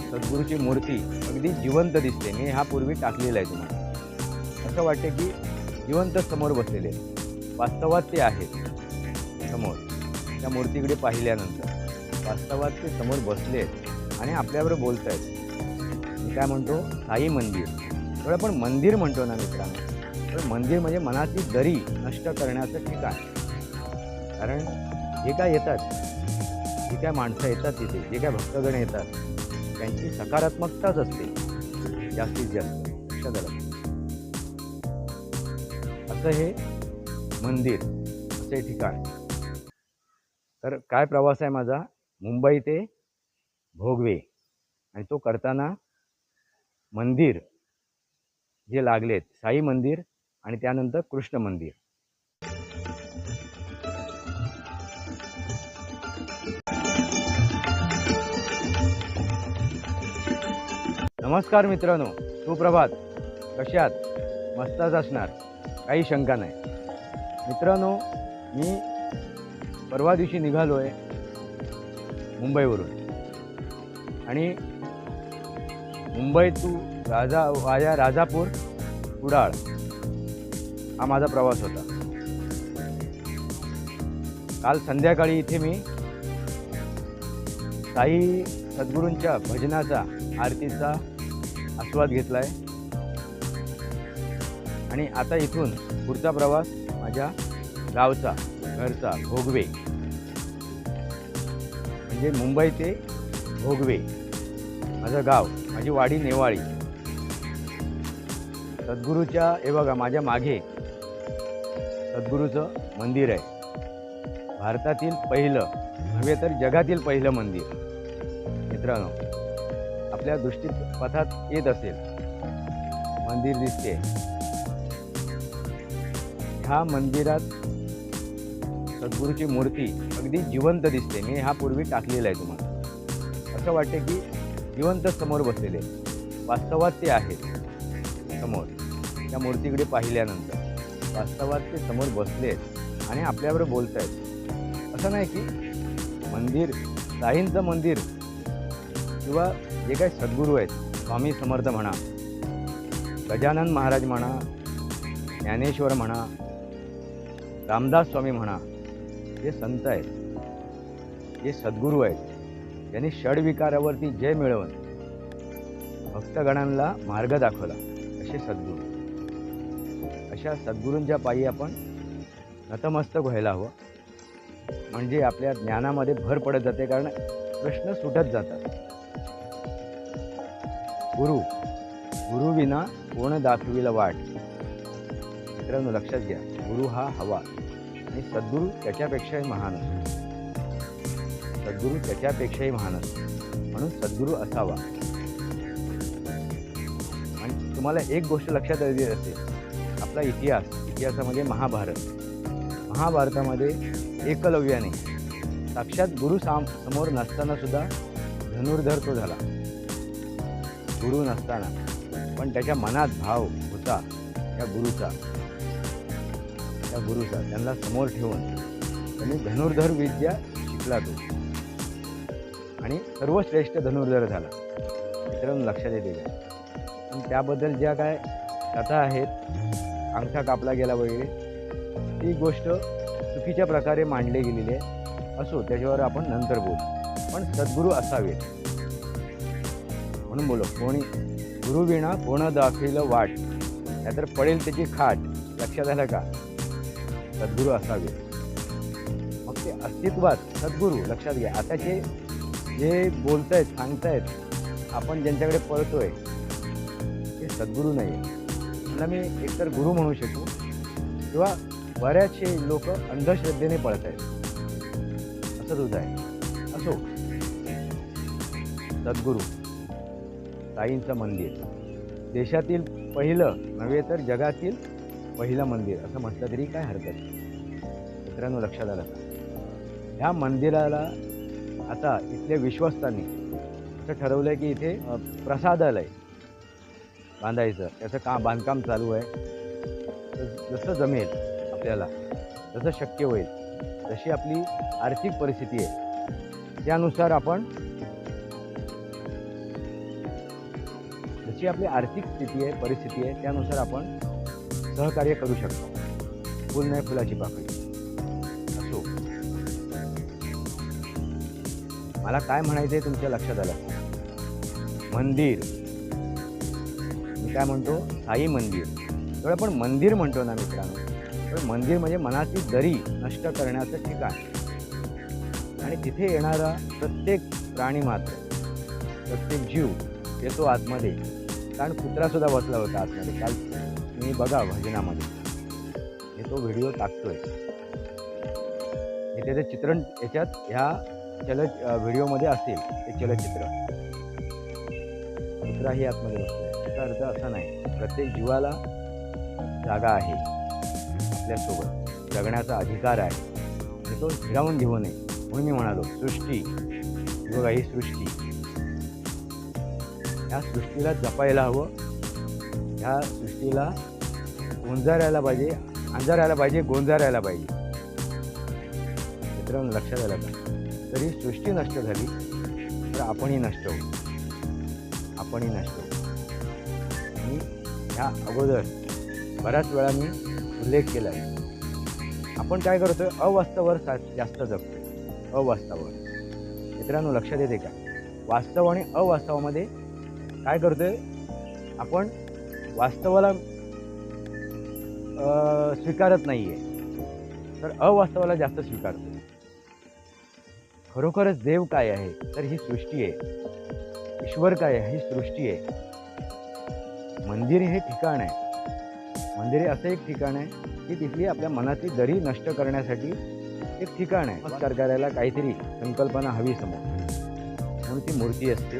सद्गुरूची मूर्ती अगदी जिवंत दिसते. मी हा पूर्वी टाकलेला आहे तुम्हाला. असं वाटते की जिवंत समोर बसलेले वास्तवात ते आहेत. समोर. त्या मूर्तीकडे पाहिल्यानंतर वास्तवात ते समोर बसले आहेत आणि आपल्याबरोबर बोलत आहेत मी काय म्हणतो? साई मंदिर. थोडं आपण मंदिर म्हणतो ना मित्रांनो. तर मंदिर म्हणजे मनाची दरी नष्ट करण्याचं ठिकाण. कारण जे काय येतात जे काय माणसं येतात तिथे जे काय भक्तगण येतात त्यांची सकारात्मकताच असते. जास्तीत जास्त लक्षात असं हे मंदिर असे ठिकाण. तर काय प्रवास आहे माझा? मुंबई ते भोगवे. आणि तो करताना मंदिर जे लागलेत साई मंदिर आणि त्यानंतर कृष्ण मंदिर. नमस्कार मित्रांनो सुप्रभात. कशात? मस्तच असणार. काही शंका नाही. मित्रांनो मी परवा दिवशी निघालो आहे मुंबईवरून. आणि मुंबई टू राजा वाया राजापूर कुडाळ हा माझा प्रवास होता. काल संध्याकाळी इथे मी साई सद्गुरूंच्या भजनाचा आरतीचा आस्वाद घेतला आहे आणि आता इथून पुढचा प्रवास माझ्या गावचा घरचा भोगवे. म्हणजे मुंबई ते भोगवे. माझं गाव माझी वाडी नेवाळी. सद्गुरूच्या हे बघा माझ्या मागे सद्गुरूचं मंदिर आहे. भारतातील पहिलं नव्हे तर जगातील पहिलं मंदिर. मित्रांनो आपल्या दृष्टीत पथात येत असेल. मंदिर दिसते. ह्या मंदिरात सद्गुरूची मूर्ती अगदी जिवंत दिसते. मी हा पूर्वी टाकलेला आहे तुम्हाला. असं वाटते की जिवंत समोर बसलेले वास्तवात ते आहेत. समोर. त्या मूर्तीकडे पाहिल्यानंतर वास्तवात ते समोर बसले आहेत आणि आपल्याबरोबर बोलत आहेत असं नाही की मंदिर साईंचं मंदिर किंवा जे काही सद्गुरू आहेत स्वामी समर्थ म्हणा गजानन महाराज म्हणा ज्ञानेश्वर म्हणा रामदास स्वामी म्हणा जे संत आहेत जे सद्गुरू आहेत त्यांनी षडविकारावरती जय मिळवून भक्तगणांना मार्ग दाखवला असे सद्गुरू. अशा सद्गुरूंच्या पायी आपण नतमस्तक व्हायला हवं. म्हणजे आपल्या ज्ञानामध्ये भर पडत जाते कारण प्रश्न सुटत जातात. गुरु. गुरुविना कोण दाखविला वाट? मित्रांनो लक्षात घ्या गुरु हा हवा आणि सद्गुरू त्याच्यापेक्षाही महान असतो. सद्गुरू त्याच्यापेक्षाही महान असतो. म्हणून सद्गुरू असावा. आणि तुम्हाला एक गोष्ट लक्षात आली असेल आपला इतिहास इतिहासामध्ये महाभारत. महाभारतामध्ये एकलव्याने साक्षात गुरु साम समोर नसताना सुद्धा धनुर्धर तो झाला. गुरु नसताना पण त्याच्या मनात भाव होता त्या गुरुचा. त्या गुरुचा त्यांना समोर ठेवून त्यांनी धनुर्धर विद्या शिकला तो. आणि सर्वश्रेष्ठ धनुर्धर झाला. मित्रांनो लक्षात येते. पण त्याबद्दल ज्या काय कथा आहेत अंगठा कापला गेला वगैरे ती गोष्ट चुकीच्या प्रकारे मांडली गेलेली आहे. असो त्याच्यावर आपण नंतर बोलू. पण सद्गुरू असावेत. म्हणून बोलो कोणी गुरुविणा कोण दाखविलं वाट नाहीतर पडेल त्याची खाट लक्षात आलं का? सद्गुरू असावे. मग ते अस्तित्वात सद्गुरू लक्षात घ्या. आताचे जे बोलतायत सांगतायत आपण ज्यांच्याकडे पळतोय ते सद्गुरू नाही त्यांना मी एकतर गुरु म्हणू शकतो किंवा बऱ्याचशे लोक अंधश्रद्धेने पळत आहेत असं तुझं आहे. असो. सद्गुरू. साईंचं मंदिर. देशातील पहिलं नव्हे तर जगातील पहिलं मंदिर असं म्हटलं तरी काय हरकत नाही. मित्रांनो लक्षात आलं ह्या मंदिराला आता इथल्या विश्वस्तांनी असं ठरवलं आहे की इथे प्रसादालय बांधायचं. त्याचं का बांधकाम चालू आहे. जसं जमेल आपल्याला जसं शक्य होईल. जशी आपली आर्थिक परिस्थिती आहे त्यानुसार आपण जी आपली आर्थिक स्थिती आहे परिस्थिती आहे त्यानुसार आपण सहकार्य करू शकतो. फुल नाही फुलाची पाकळी. असो. मला काय म्हणायचं आहे तुमच्या लक्षात आलं. मंदिर. मी काय म्हणतो? साई मंदिर. जेव्हा आपण मंदिर म्हणतो ना मित्रांनो. तर मंदिर म्हणजे मनाची दरी नष्ट करण्याचं ठिकाण. आणि तिथे येणारा प्रत्येक प्राणी मात्र प्रत्येक जीव येतो आतमध्ये. कारण कुत्रासुद्धा बसला होता आतमध्ये. काल तुम्ही बघा भजनामध्ये. मी तो व्हिडिओ टाकतोय. मी त्याचं चित्रण याच्यात ह्या चल व्हिडिओमध्ये असेल ते चलचित्र. कुत्राही आतमध्ये बसतोय त्याचा अर्थ असा नाही. प्रत्येक जीवाला जागा आहे. आपल्यासोबत जगण्याचा अधिकार आहे. आणि तो हिरावून घेऊ नये. म्हणून मी म्हणालो सृष्टी. बघा ही सृष्टी. ह्या सृष्टीला जपायला हवं. ह्या सृष्टीला गोंजारायला पाहिजे अंजारायला पाहिजे गोंजारायला पाहिजे. मित्रांनो लक्षात आलं का? तरी सृष्टी नष्ट झाली तर आपणही नष्ट होऊ. आपणही नष्ट होऊ. आणि ह्या अगोदर बऱ्याच वेळा मी उल्लेख केला. आहे आपण काय करतो अवास्तवावर सा जास्त जगतो अवास्तवावर मित्रांनो लक्षात येते का? वास्तव आणि अवास्तवामध्ये काय करतोय? आपण वास्तवाला स्वीकारत नाही आहे तर अवास्तवाला जास्त स्वीकारतो खरोखरच देव काय आहे? तर ही सृष्टी आहे. ईश्वर काय आहे? ही सृष्टी आहे. मंदिर हे ठिकाण आहे. मंदिर हे असं एक ठिकाण आहे की तिथली आपल्या मनाची दरी नष्ट करण्यासाठी एक ठिकाण आहे. करायला काहीतरी संकल्पना हवी समोर. म्हणून ती मूर्ती असते.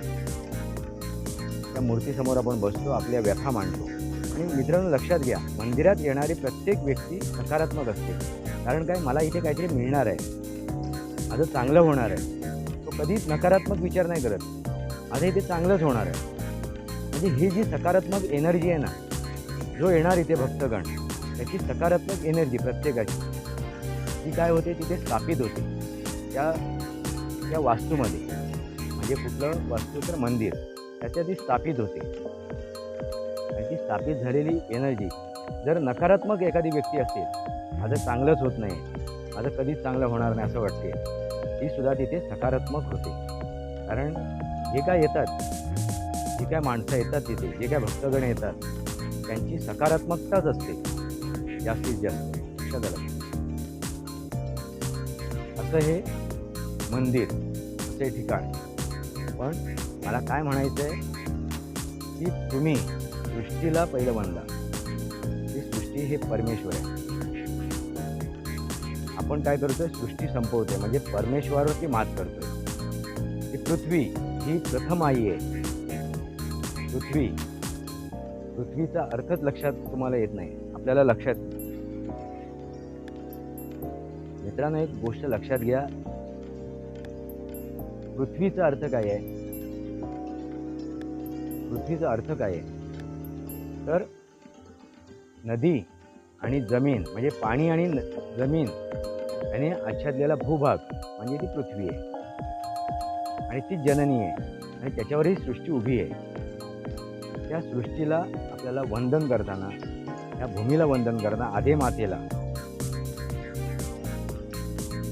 त्या मूर्तीसमोर आपण बसतो आपल्या व्यथा मांडतो. आणि मित्रांनो लक्षात घ्या मंदिरात येणारी प्रत्येक व्यक्ती सकारात्मक असते. कारण काय? मला इथे काहीतरी मिळणार आहे. माझं चांगलं होणार आहे. तो कधीच नकारात्मक विचार नाही करत. माझं इथे चांगलंच होणार आहे. म्हणजे ही जी सकारात्मक एनर्जी आहे ना जो येणार इथे भक्तगण त्याची सकारात्मक एनर्जी प्रत्येकाची ती काय होते? तिथे स्थापित होते. त्या त्या वास्तूमध्ये. म्हणजे कुठलं वास्तू तर मंदिर. त्याच्या ती स्थापित होते. आणि ती स्थापित झालेली एनर्जी जर नकारात्मक एखादी व्यक्ती असेल माझं चांगलंच होत नाही माझं कधीच चांगलं होणार नाही असं वाटते ती सुद्धा तिथे सकारात्मक होते. कारण जे काय येतात जे काय माणसं येतात तिथे जे काय भक्तगण येतात त्यांची सकारात्मकताच असते. जास्तीत जास्त. लक्षात असं हे मंदिर असे ठिकाण. पण मला काय म्हणायचं आहे की तुम्ही सृष्टीला पहिलं बनला. ती सृष्टी हे परमेश्वर आहे. आपण काय करतोय? सृष्टी संपवतोय. म्हणजे परमेश्वरावरती मात करतोय. ती पृथ्वी ही प्रथम आई आहे. पृथ्वी. पृथ्वीचा अर्थच लक्षात तुम्हाला येत नाही. आपल्याला लक्षात मित्रांनो एक गोष्ट लक्षात घ्या. पृथ्वीचा अर्थ काय आहे? पृथ्वीचा अर्थ काय आहे? तर नदी आणि जमीन म्हणजे पाणी आणि जमीन आणि आच्छादलेला भूभाग म्हणजे ती पृथ्वी आहे. आणि ती जननी आहे. आणि त्याच्यावर ही सृष्टी उभी आहे. त्या सृष्टीला आपल्याला वंदन करताना त्या भूमीला वंदन करताना आधी मातेला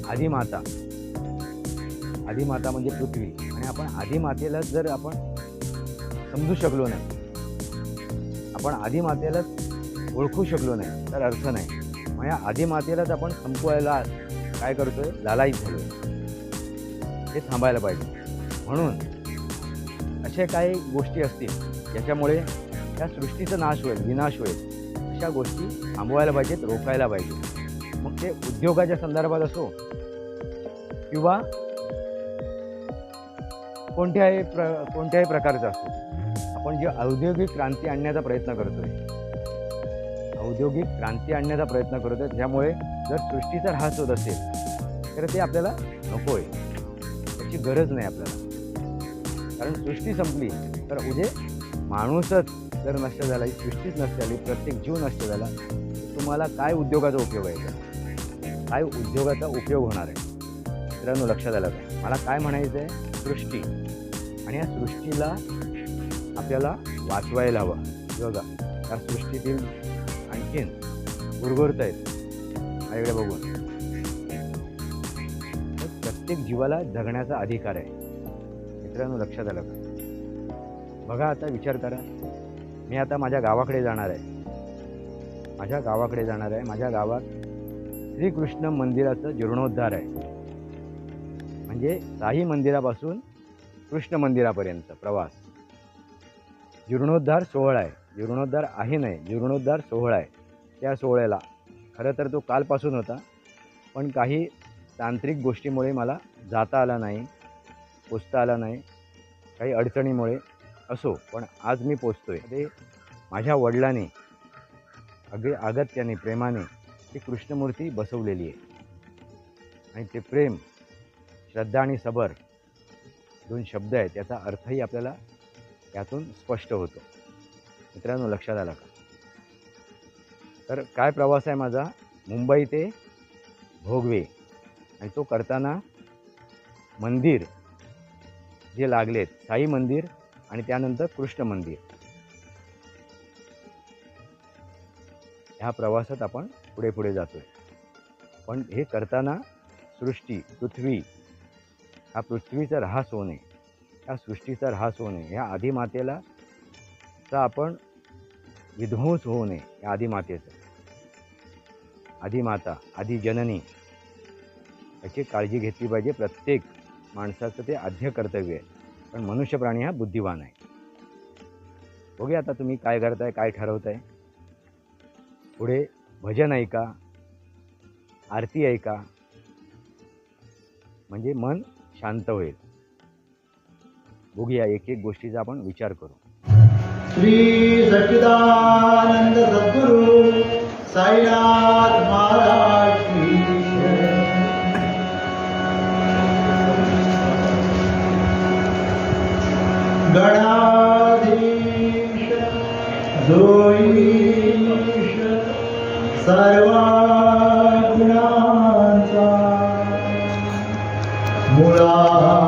आधी माता आधी माता म्हणजे पृथ्वी. आणि आपण आधी मातेला जर आपण समजू शकलो नाही. आपण आधी मातेला ओळखू शकलो नाही तर अर्थ नाही. मग या आधी मातेलाच आपण संपवायला काय करतोय? लालायित झालो हे थांबायला पाहिजे. म्हणून अशा काही गोष्टी असतील ज्याच्यामुळे त्या सृष्टीचा नाश होईल विनाश होईल अशा गोष्टी थांबवायला पाहिजेत रोखायला पाहिजे मग ते उद्योगाच्या संदर्भात असो किंवा कोणत्याही प्र कोणत्याही प्रकारचा असो. आपण जे औद्योगिक क्रांती आणण्याचा प्रयत्न करतोय. औद्योगिक क्रांती आणण्याचा प्रयत्न करतोय. त्यामुळे जर सृष्टीचा ऱ्हास होत असेल तर ते आपल्याला नको आहे त्याची गरज नाही आपल्याला. कारण सृष्टी संपली तर उद्या माणूसच जर नष्ट झाला ही सृष्टीच नष्ट झाली प्रत्येक जीव नष्ट झाला तुम्हाला काय उद्योगाचा उपयोग आहे? काय उद्योगाचा उपयोग होणार आहे? मित्रांनो लक्षात आलं का? मला काय म्हणायचं आहे सृष्टी. आणि या सृष्टीला आपल्याला वाचवायला हवं. बघा त्या सृष्टीतील आणखीन गुरगुरत आहेत. आईकडे बघून. प्रत्येक जीवाला जगण्याचा अधिकार आहे. मित्रांनो लक्षात आलं का? बघा आता विचार करा. मी आता माझ्या गावाकडे जाणार आहे. माझ्या गावाकडे जाणार आहे. माझ्या गावात श्रीकृष्ण मंदिराचं जीर्णोद्धार आहे. म्हणजे साई मंदिरापासून कृष्ण मंदिरापर्यंत प्रवास. जीर्णोद्धार सोहळा आहे. जीर्णोद्धार आहे नाही जीर्णोद्धार सोहळा आहे. त्या सोहळ्याला. खरं तर तो कालपासून होता पण काही तांत्रिक गोष्टीमुळे मला जाता आला नाही पोचता आला नाही काही अडचणीमुळे असो पण आज मी पोचतो आहे ते माझ्या वडिलांनी अगदी अगत्याने प्रेमाने ती कृष्णमूर्ती बसवलेली आहे. आणि ते प्रेम श्रद्धा आणि सबर दोन शब्द आहेत त्याचा अर्थही आपल्याला त्यातून स्पष्ट होतो. मित्रांनो लक्षात आला का? तर काय प्रवास आहे माझा? मुंबई ते भोगवे. आणि तो करताना मंदिर जे लागलेत साई मंदिर आणि त्यानंतर कृष्ण मंदिर. ह्या प्रवासात आपण पुढे पुढे जातोय. पण हे करताना सृष्टी पृथ्वी हा पृथ्वीचा ऱ्हास होणे ह्या सृष्टीचा ऱ्हास होऊ नये. ह्या आदिमातेला चा आपण विध्वंस होऊ नये या आदिमातेचं. आदिमाता आदिजननी याची काळजी घेतली पाहिजे. प्रत्येक माणसाचं ते आद्य कर्तव्य आहे. पण मनुष्य प्राणी हा बुद्धिवान आहे. बघूया आता तुम्ही काय करताय काय ठरवताय. पुढे भजन ऐका आरती ऐका. म्हणजे मन शांत होईल. बघूया एक एक गोष्टीचा आपण विचार करू. श्री सच्चिदानंद सद्गुरु साईनाथ महाराज गणाधीश जोईश सर्वा मुळा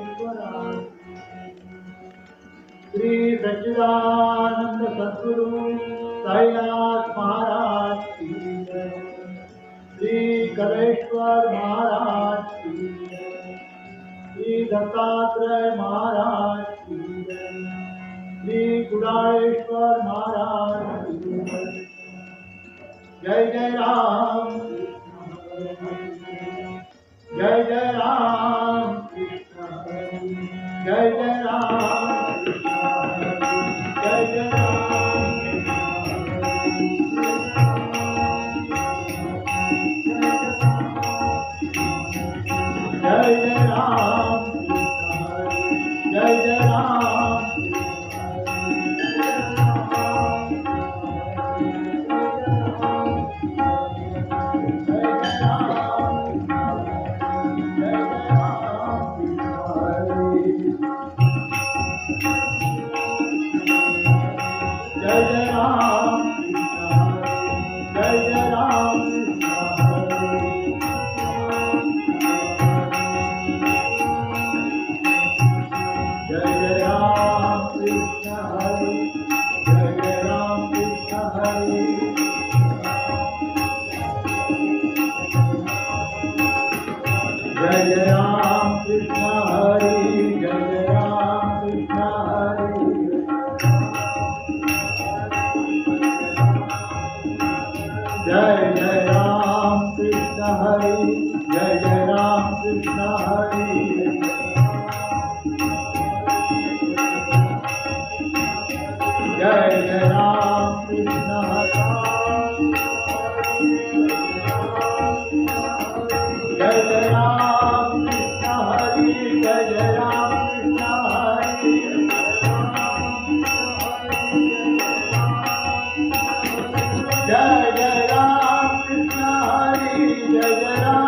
सच्चिदानंद सद्गुरु साईनाथ महाराज की श्री कलेश्वर महाराज की श्री दत्तात्रय महाराज की श्री गुडाळेश्वर महाराज की जय। जय राम जय जय राम जय जय कृष्ण हरे Yeah.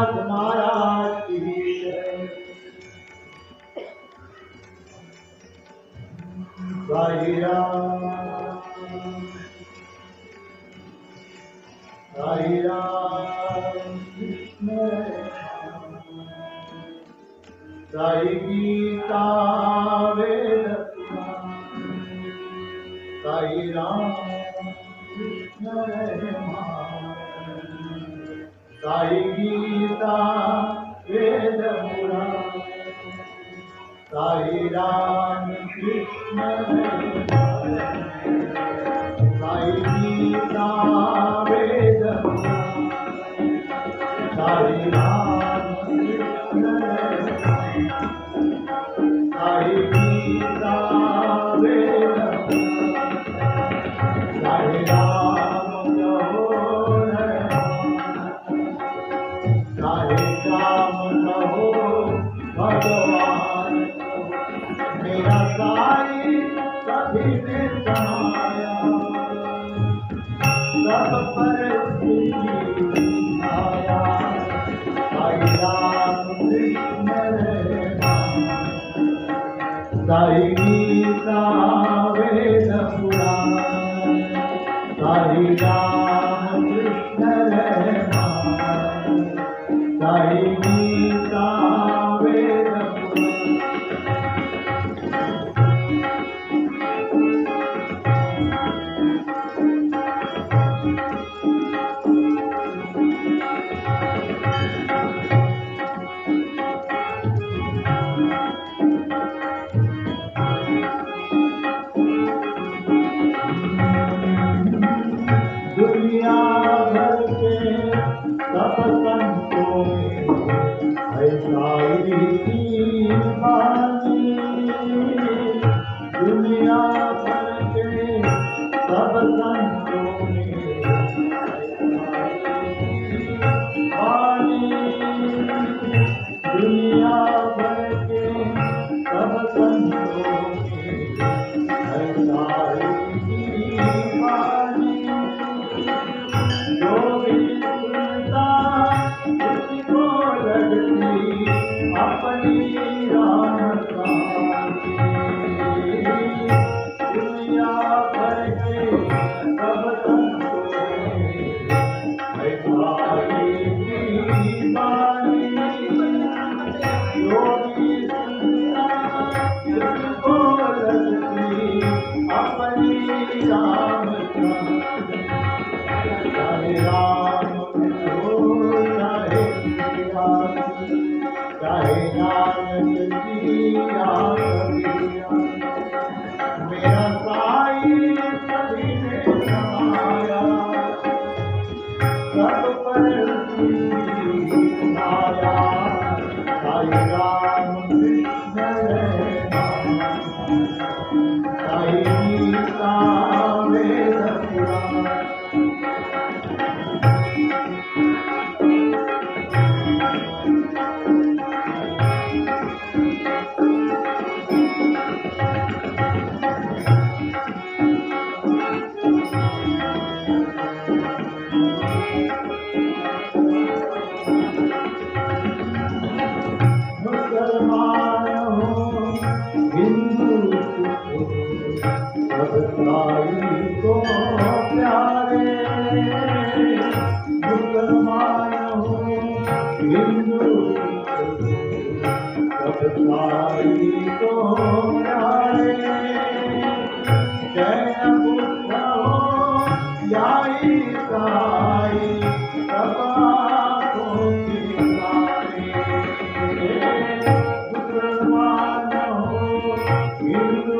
आत्मा dar aí.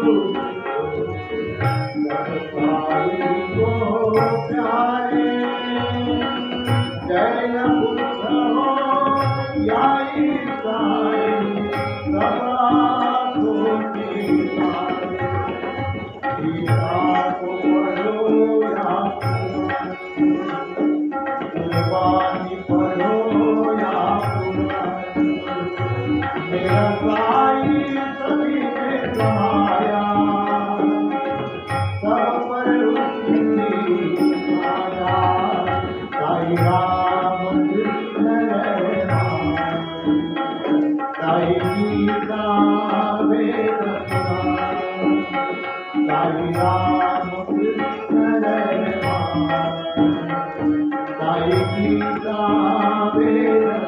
Senhor. Sai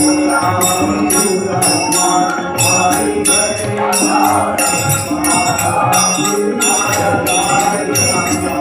Thank you.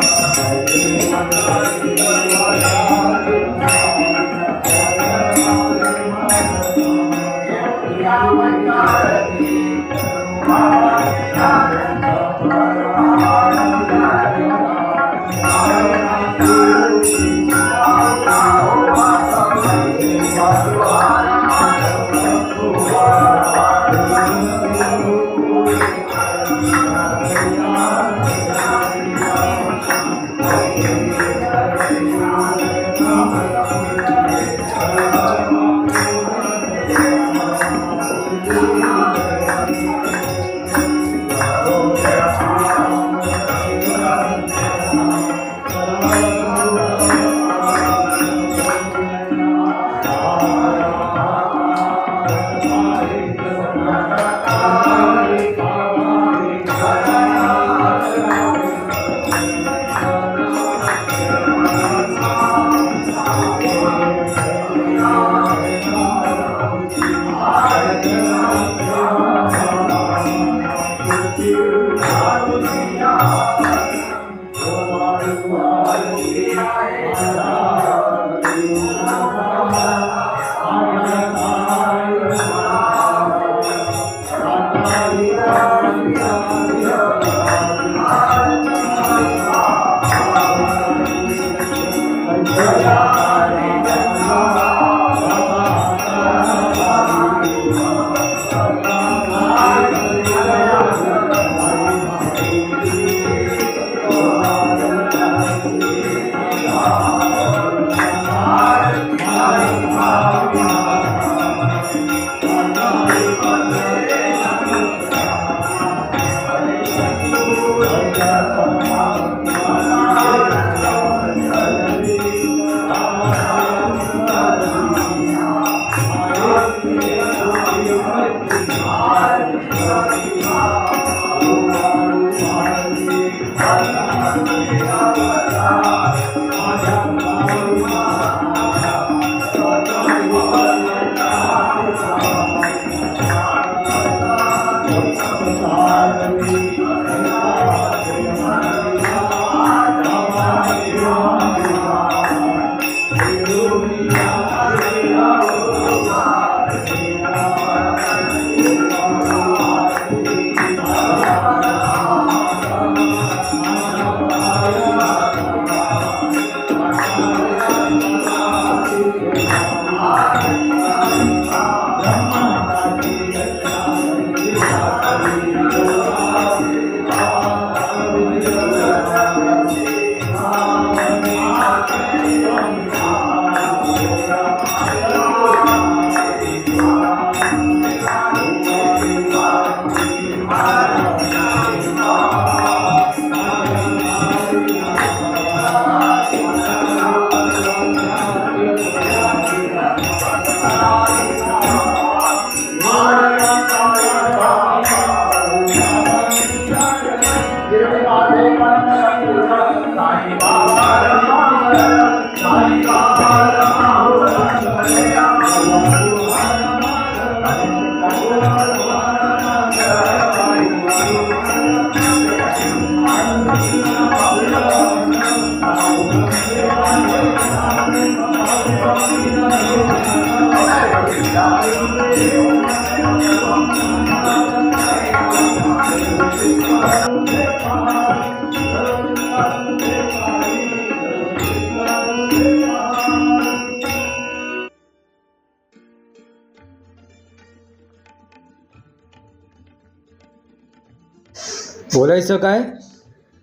बोलायचं काय?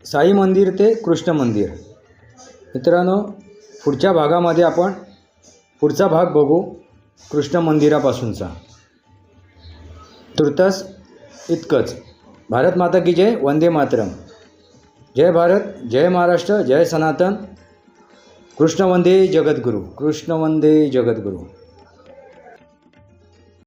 साई मंदिर ते कृष्ण मंदिर. मित्रांनो पुढच्या भागामध्ये आपण पुढचा भाग बघू कृष्ण मंदिरापासूनचा. तुर्तास इतकंच. भारत माता की जय वंदे मातरम. जय भारत जय महाराष्ट्र जय सनातन. कृष्ण वंदे जगद्गुरू कृष्ण वंदे जगद्गुरू.